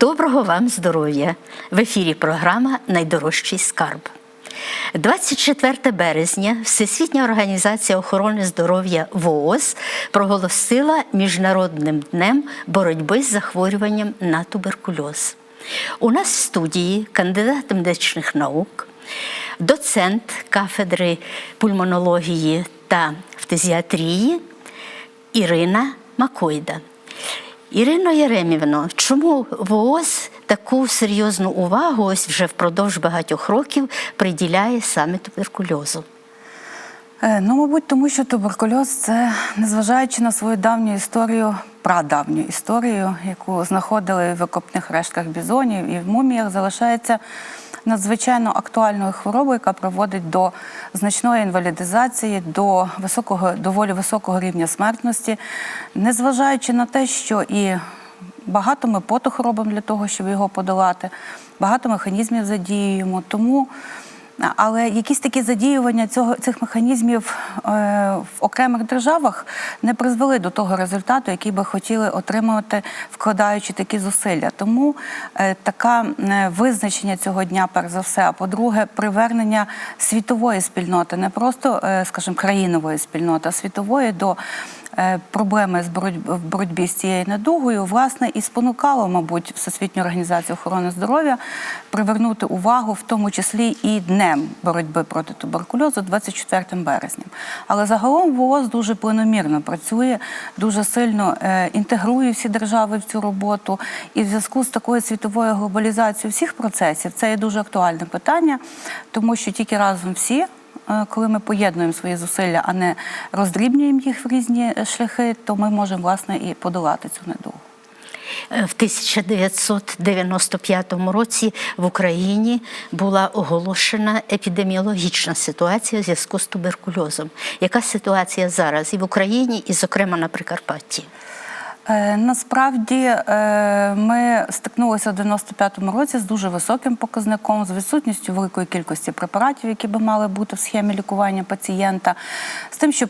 Доброго вам здоров'я! В ефірі програма Найдорожчий скарб. 24 березня Всесвітня організація охорони здоров'я ВООЗ проголосила Міжнародним днем боротьби з захворюванням на туберкульоз. У нас в студії кандидат медичних наук, доцент кафедри пульмонології та фтизіатрії Ірина Макойда. Ірино Єремівно, чому ВООЗ таку серйозну увагу ось вже впродовж багатьох років приділяє саме туберкульозу? Е, Ну, мабуть, тому що туберкульоз це, незважаючи на свою давню історію, прадавню історію, яку знаходили в окопних рештках бізонів і в муміях, залишається надзвичайно актуальною хворобою, яка проводить до значної інвалідизації, до високого, доволі високого рівня смертності, незважаючи на те, що і багато ми потух робимо для того, щоб його подолати, багато механізмів задіюємо. Тому але якісь такі задіювання цього цих механізмів е, в окремих державах не призвели до того результату, який би хотіли отримувати, вкладаючи такі зусилля. Тому е, таке визначення цього дня, перш за все, а по-друге, привернення світової спільноти, не просто, е, скажімо, країнової спільноти, а світової до е, проблеми з боротьб- в боротьбі з цією недугою, власне, і спонукало, мабуть, Всесвітню організацію охорони здоров'я привернути увагу, в тому числі і днем боротьби проти туберкульозу 24 березня. Але загалом ВООЗ дуже планомірно працює, дуже сильно е, інтегрує всі держави в цю роботу. І в зв'язку з такою світовою глобалізацією всіх процесів це є дуже актуальне питання, тому що тільки разом всі. Е, Коли ми поєднуємо свої зусилля, а не роздрібнюємо їх в різні е, шляхи, то ми можемо власне і подолати цю недугу. Е, В 1995 році в Україні була оголошена епідеміологічна ситуація в зв'язку з туберкульозом. Яка ситуація зараз і в Україні, і, зокрема, на Прикарпатті? Е, Насправді е, ми стикнулися в 95-му році з дуже високим показником, з відсутністю великої кількості препаратів, які би мали бути в схемі лікування пацієнта, з тим, що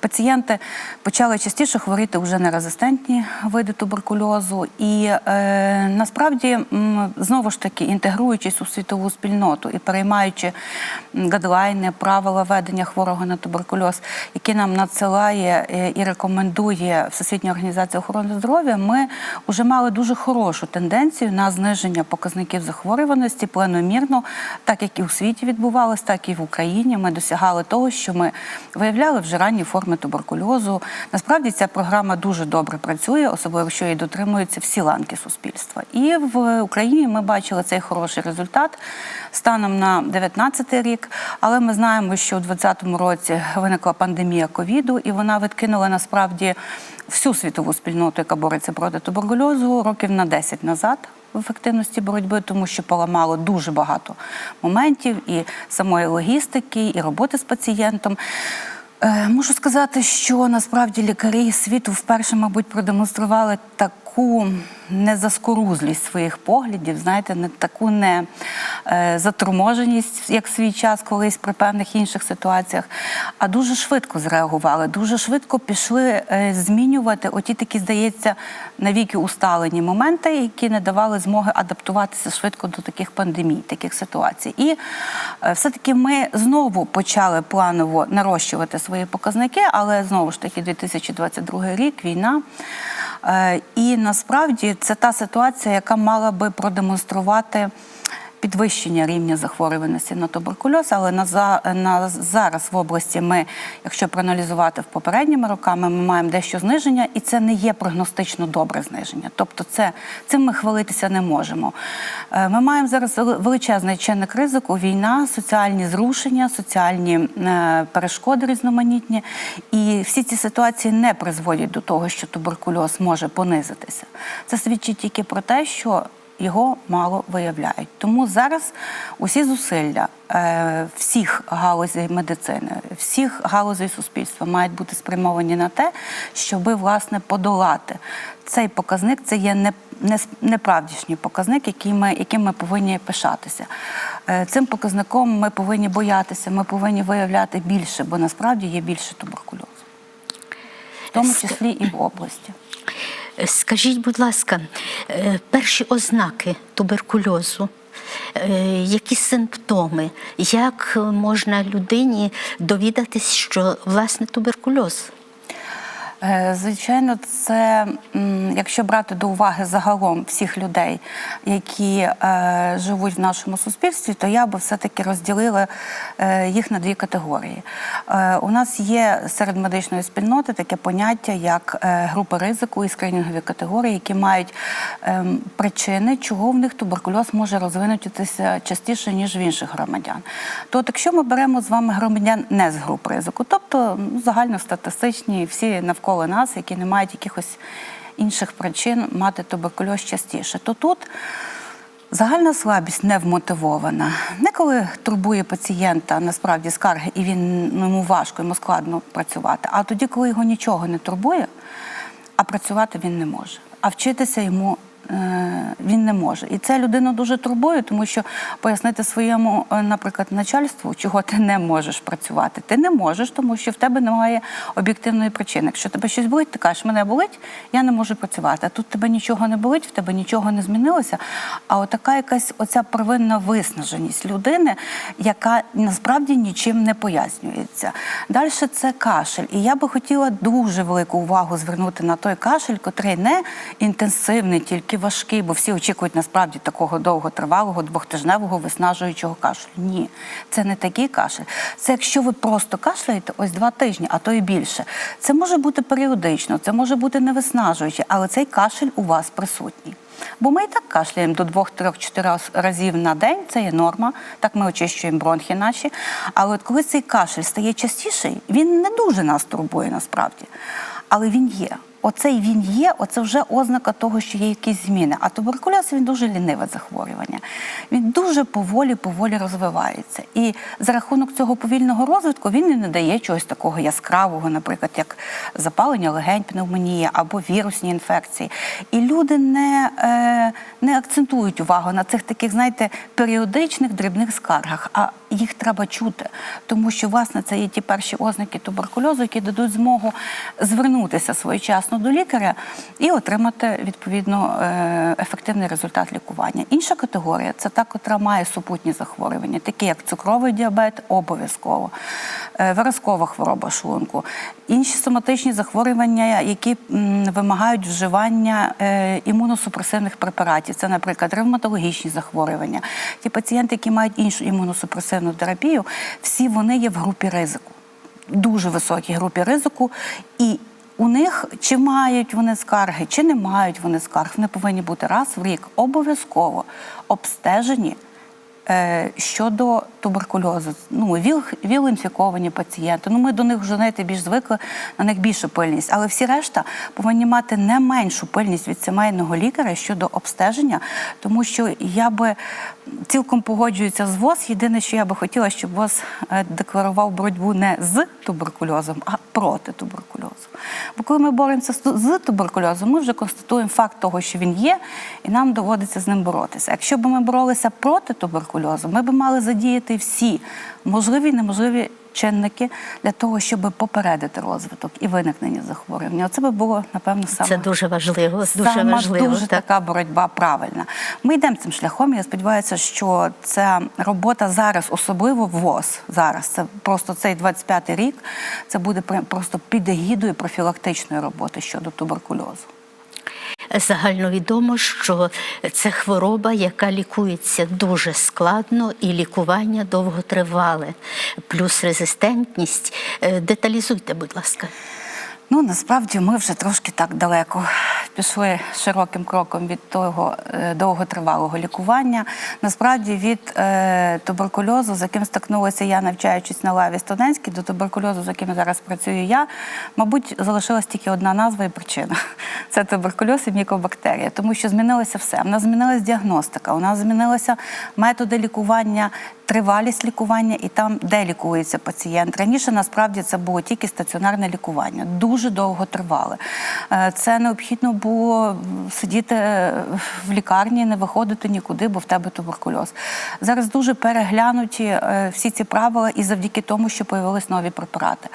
пацієнти почали частіше хворіти вже на резистентні види туберкульозу, і е, насправді знову ж таки інтегруючись у світову спільноту і переймаючи гадлайни, правила ведення хворого на туберкульоз, які нам надсилає і рекомендує Всесвітня організація охорони здоров'я, ми вже мали дуже хорошу тенденцію на зниження показників захворюваності планомірно, так як і у світі відбувалось, так і в Україні. Ми досягали того, що ми виявляли вже ранні форми туберкульозу. Насправді ця програма дуже добре працює, особливо що її дотримуються всі ланки суспільства. І в Україні ми бачили цей хороший результат станом на 19 рік. Але ми знаємо, що у 2020 році виникла пандемія ковіду, і вона відкинула насправді всю світову спільноту, яка бореться проти туберкульозу, років на 10 назад. В ефективності боротьби, тому що поламало дуже багато моментів і самої логістики, і роботи з пацієнтом. Е, Можу сказати, що насправді лікарі світу вперше, мабуть, продемонстрували таку незаскорузлість своїх поглядів, знаєте, не таку не заторможеність, як свій час колись при певних інших ситуаціях, а дуже швидко зреагували, дуже швидко пішли е, змінювати оті такі, здається, навіки усталені моменти, які не давали змоги адаптуватися швидко до таких пандемій, таких ситуацій. І е, все-таки ми знову почали планово нарощувати свої показники, але знову ж таки 2022 рік, війна. Е, І насправді це та ситуація, яка мала би продемонструвати підвищення рівня захворюваності на туберкульоз, але на, за, на зараз в області ми, якщо проаналізувати в попередніми роками, ми маємо дещо зниження, і це не є прогностично добре зниження. Тобто, це цим ми хвалитися не можемо. Е, Ми маємо зараз величезний чинник ризику, війна, соціальні зрушення, соціальні е, перешкоди різноманітні. І всі ці ситуації не призводять до того, що туберкульоз може понизитися. Це свідчить тільки про те, що його мало виявляють. Тому зараз усі зусилля е, всіх галузей медицини, всіх галузей суспільства мають бути спрямовані на те, щоби власне подолати цей показник. Це є не, не, неправдішній показник, який ми, яким ми повинні пишатися. Е, цим показником ми повинні боятися, ми повинні виявляти більше, бо насправді є більше туберкульозу, в тому числі і в області. Скажіть, будь ласка, е, перші ознаки туберкульозу, е, які симптоми, як можна людині довідатись, що власне туберкульоз? Е, Звичайно, це якщо брати до уваги загалом всіх людей, які е, живуть в нашому суспільстві, то я би все-таки розділила е, їх на дві категорії. У нас є серед медичної спільноти таке поняття, як групи ризику і скринінгові категорії, які мають ем, причини, чого в них туберкульоз може розвинутися частіше, ніж в інших громадян. То якщо ми беремо з вами громадян не з груп ризику, тобто ну, загальностатистичні, всі навколо нас, які не мають якихось інших причин мати туберкульоз частіше, то тут Загальна слабість невмотивована. Не коли турбує пацієнта насправді скарги, і він ну, йому важко, йому складно працювати. А тоді, коли його нічого не турбує, а працювати він не може. А вчитися йому він не може. І це людину дуже турбує, тому що пояснити своєму, е, наприклад, начальству, чого ти не можеш працювати. Ти не можеш, тому що в тебе немає об'єктивної причини. Якщо тебе щось болить, ти кажеш, мене болить, я не можу працювати. А тут тебе нічого не болить, в тебе нічого не змінилося. А отака якась оця первинна виснаженість людини, яка насправді нічим не пояснюється. Далі це кашель. І я би хотіла дуже велику увагу звернути на той кашель, котрий не інтенсивний, тільки важкий, бо всі очікують насправді такого довготривалого, двохтижневого виснажуючого кашлю. Ні, це не такий кашель. Це якщо ви просто кашляєте ось два тижні, а то і більше. Це може бути періодично, це може бути не виснажуюче, але цей кашель у вас присутній. Бо ми і так кашляємо до двох, трьох, чотирьох разів на день, це є норма. Так ми очищуємо бронхи наші. Але от коли цей кашель стає частіший, він не дуже нас турбує насправді. Але він є. Оцей він є, оце вже ознака того, що є якісь зміни. А туберкульоз він дуже ліниве захворювання. Він дуже поволі, поволі розвивається. І за рахунок цього повільного розвитку він не дає чогось такого яскравого, наприклад, як запалення легень, пневмонія або вірусні інфекції. І люди не, е, не акцентують увагу на цих таких, знаєте, періодичних дрібних скаргах. А їх треба чути, тому що власне це є ті перші ознаки туберкульозу, які дадуть змогу звернутися своєчасно до лікаря і отримати відповідно е, ефективний результат лікування. Інша категорія це та, котра має супутні захворювання, такі як цукровий діабет, обов'язково, е, виразкова хвороба шлунку, інші соматичні захворювання, які вимагають вживання е, імуносупресивних препаратів. Це, наприклад, ревматологічні захворювання. Ті пацієнти, які мають іншу імуносупресивну терапію, всі вони є в групі ризику, дуже високій групі ризику. І у них чи мають вони скарги, чи не мають вони скарг, вони повинні бути раз в рік обов'язково обстежені щодо туберкульозу. Ну, ВІЛ, ВІЛ-інфіковані пацієнти. Ну, ми до них вже знаєте, більш звикли, на них більше пильність. Але всі решта повинні мати не меншу пильність від сімейного лікаря щодо обстеження, тому що я би цілком погоджуюся з ВОЗ. Єдине, що я би хотіла, щоб ВОЗ е, декларував боротьбу не з туберкульозом, а проти туберкульозу. Бо коли ми боремося з туберкульозом, ми вже констатуємо факт того, що він є, і нам доводиться з ним боротися. Якщо б ми боролися проти туберкульозу, ми б мали задіяти всі можливі і неможливі чинники для того, щоб попередити розвиток і виникнення захворювання. Оце би було напевно саме Це дуже важливо. Дуже Сама важливо. дуже так. така боротьба правильна. Ми йдемо цим шляхом. і Я сподіваюся, що ця робота зараз, особливо в ВОЗ, зараз це просто цей 25-й рік. Це буде просто під егідою профілактичної роботи щодо туберкульозу. Загальновідомо, що це хвороба, яка лікується дуже складно, і лікування довготривале, плюс резистентність. Е, Деталізуйте, будь ласка. Ну насправді ми вже трошки так далеко пішли широким кроком від того е, довготривалого лікування. Насправді від е, туберкульозу, з яким стикнулася я, навчаючись на лаві студентській, до туберкульозу, з яким зараз працюю я, мабуть, залишилась тільки одна назва і причина. Це туберкульоз і мікобактерія, тому що змінилося все. У нас змінилася діагностика, у нас змінилися методи лікування тривалість лікування і там, де лікується пацієнт. Раніше насправді це було тільки стаціонарне лікування, дуже довго тривале. Е, Це необхідно було сидіти в лікарні, не виходити нікуди, бо в тебе туберкульоз. Зараз дуже переглянуті е, всі ці правила, і завдяки тому, що появились нові препарати.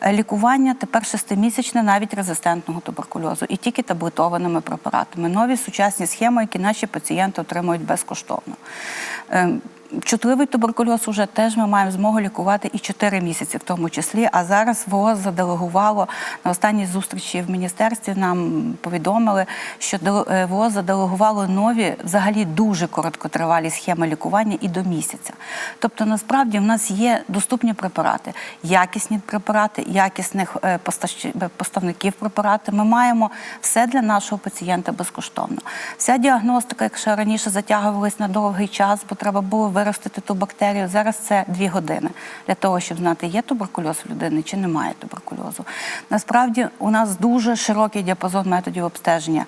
Е, Лікування тепер шестимісячне навіть резистентного туберкульозу, і тільки таблетованими препаратами. Нові сучасні схеми, які наші пацієнти отримують безкоштовно. Е, Чутливий туберкульоз уже теж ми маємо змогу лікувати і 4 місяці, в тому числі. А зараз ВООЗ заделегувало на останній зустрічі в міністерстві. Нам повідомили, що е, ВООЗ заделегувало нові, взагалі дуже короткотривалі схеми лікування і до місяця. Тобто, насправді в нас є доступні препарати, якісні препарати, якісних е, поставників препарати. Ми маємо все для нашого пацієнта безкоштовно. Вся діагностика, якщо раніше затягувалась на довгий час, бо треба було виростити ту бактерію. Зараз це дві години для того, щоб знати, є туберкульоз в людини чи немає туберкульозу. Насправді у нас дуже широкий діапазон методів обстеження.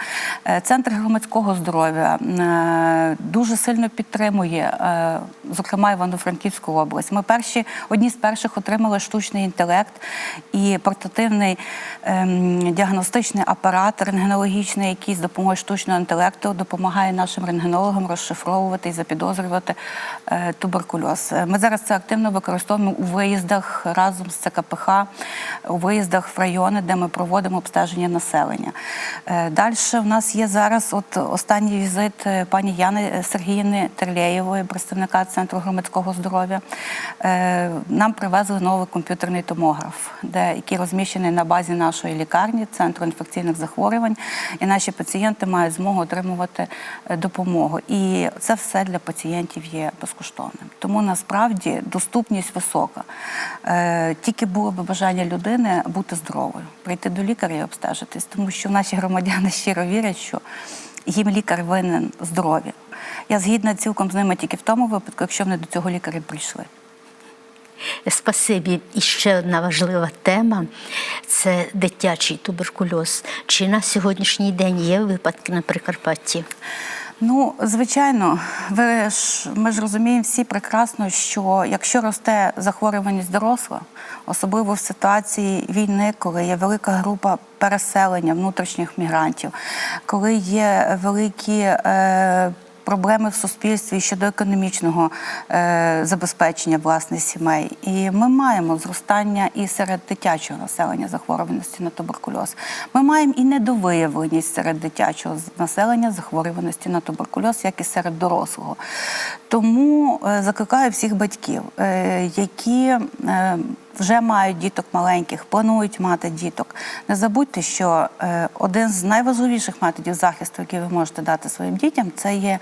Е, Центр громадського здоров'я е, дуже сильно підтримує, е, зокрема Івано-Франківську область. Ми перші одні з перших отримали штучний інтелект і портативний ем, діагностичний апарат рентгенологічний, який з допомогою штучного інтелекту допомагає нашим рентгенологам розшифровувати і запідозрювати туберкульоз. Е, Ми зараз це активно використовуємо у виїздах разом з ЦКПХ, у виїздах в райони, де ми проводимо обстеження населення. Далі в нас є зараз от останній візит е, пані Яни Сергіївни Терлєєвої, представника Центру громадського здоров'я. Е, Нам привезли новий комп'ютерний томограф, де, який розміщений на базі нашої лікарні, Центру інфекційних захворювань. І наші пацієнти мають змогу отримувати е, допомогу. І це все для пацієнтів є безкоштовним. Тому насправді доступність висока. Е, Тільки було б бажання людини бути здоровою, прийти до лікаря і обстежитись, тому що наші громадяни щиро вірять, що їм лікар винен здоров'я. Я згідна цілком з ними тільки в тому випадку, якщо вони до цього лікаря прийшли. Спасибі. І ще одна важлива тема це дитячий туберкульоз. Чи на сьогоднішній день є випадки на Прикарпатті? Ну, звичайно, ви ж ми ж розуміємо всі прекрасно, що якщо росте захворюваність доросла, особливо в ситуації війни, коли є велика група переселення внутрішніх мігрантів, коли є великі е, проблеми в суспільстві щодо економічного е, забезпечення власне сімей. І ми маємо зростання і серед дитячого населення захворюваності на туберкульоз. Ми маємо і недовиявленість серед дитячого населення захворюваності на туберкульоз, як і серед дорослого. Тому е, закликаю всіх батьків, е, які е, вже мають діток маленьких, планують мати діток. Не забудьте, що е, один з найважливіших методів захисту, який ви можете дати своїм дітям, це є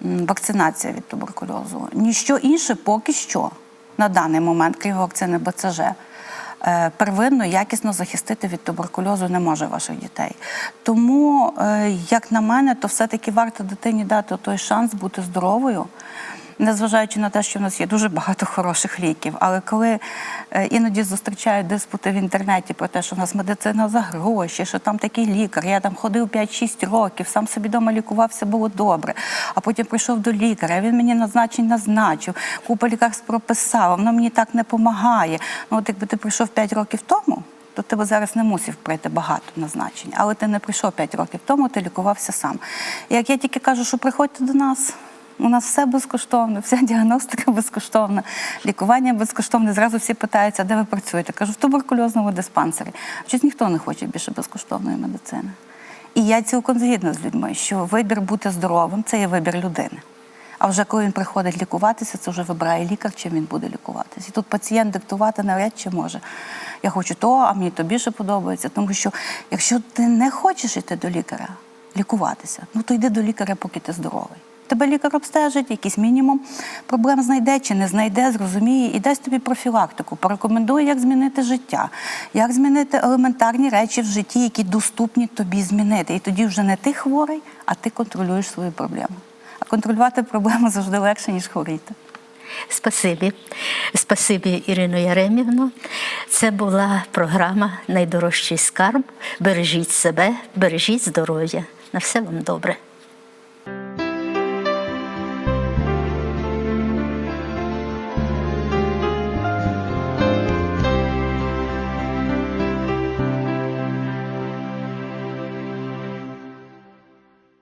вакцинація від туберкульозу. Ніщо інше поки що на даний момент, крім вакцини БЦЖ, е, первинно якісно захистити від туберкульозу не може ваших дітей. Тому, е, як на мене, то все-таки варто дитині дати той шанс бути здоровою. Незважаючи на те, що в нас є дуже багато хороших ліків, але коли е, іноді зустрічають диспути в інтернеті про те, що в нас медицина за гроші, що там такий лікар, я там ходив 5-6 років, сам собі вдома лікувався, було добре. А потім прийшов до лікаря, він мені назначень назначив, купа лікарств прописав, воно мені так не допомагає. Ну, от якби ти прийшов 5 років тому, то тебе зараз не мусив пройти багато назначень. Але ти не прийшов 5 років тому, ти лікувався сам. Як я тільки кажу, що приходьте до нас. У нас все безкоштовно, вся діагностика безкоштовна, лікування безкоштовне. Зразу всі питаються, де ви працюєте. Кажу, в туберкульозному диспансері. Щось ніхто не хоче більше безкоштовної медицини. І я цілком згідна з людьми, що вибір бути здоровим це є вибір людини. А вже коли він приходить лікуватися, це вже вибирає лікар, чим він буде лікуватися. І тут пацієнт диктувати навряд чи може. Я хочу то, а мені то більше подобається. Тому що якщо ти не хочеш йти до лікаря лікуватися, ну то йди до лікаря, поки ти здоровий. Тебе лікар обстежить, якийсь мінімум проблем знайде чи не знайде, зрозуміє і дасть тобі профілактику, порекомендує, як змінити життя, як змінити елементарні речі в житті, які доступні тобі змінити. І тоді вже не ти хворий, а ти контролюєш свою проблему. А контролювати проблему завжди легше, ніж хворіти. Спасибі. Спасибі, Ірино Яремівно. Це була програма Найдорожчий скарб. Бережіть себе, бережіть здоров'я. На все вам добре.